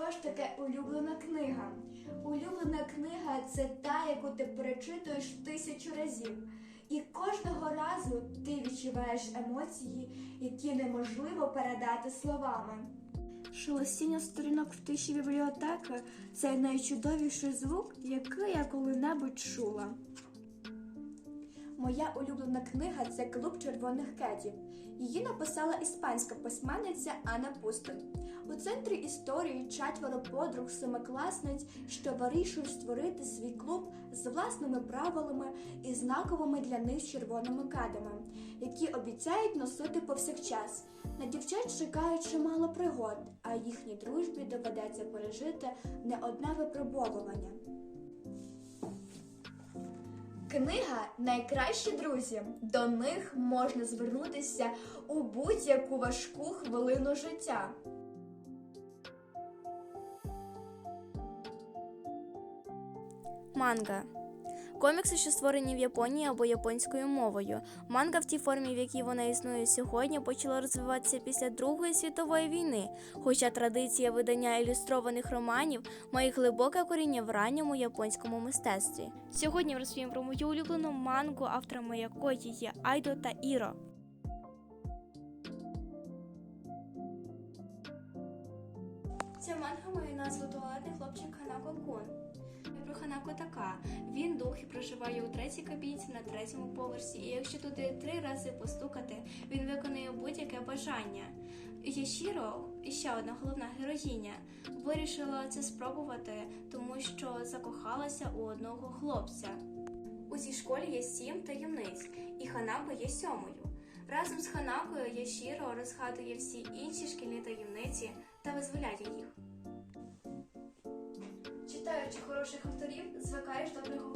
Що ж таке улюблена книга? Улюблена книга це та, яку ти перечитуєш тисячу разів. І кожного разу ти відчуваєш емоції, які неможливо передати словами. Шелестіння сторінок в тиші бібліотеки це найчудовіший звук, який я коли-небудь чула. Моя улюблена книга це Клуб червоних кетів. Її написала іспанська письменниця Анна Пустин. У центрі історії четверо подруг семикласниць, що вирішують створити свій клуб з власними правилами і знаковими для них червоними кедами, які обіцяють носити повсякчас. На дівчат чекає чимало пригод, а їхній дружбі доведеться пережити не одне випробовування. Книга Найкращі друзі. До них можна звернутися у будь-яку важку хвилину життя. Манга. Комікси, що створені в Японії або японською мовою. Манга в тій формі, в якій вона існує сьогодні, почала розвиватися після Другої світової війни. Хоча традиція видання ілюстрованих романів має глибоке коріння в ранньому японському мистецтві. Сьогодні розповім про мою улюблену мангу, авторами якої є Айдо та Іро. Ця манга має назву Туалетний хлопчик Ханако Кун. Ханако. Він дух і проживає у третій кабінці на третьому поверсі, і якщо туди три рази постукати, він виконує будь-яке бажання. Яшіро, ще одна головна героїня, вирішила це спробувати, тому що закохалася у одного хлопця. У цій школі є сім таємниць, і Ханако є сьомою. Разом з Ханакою Яшіро розгадує всі інші шкільні таємниці та визволяє їх. Читаючи хороших авторів, звикаєш до говорити.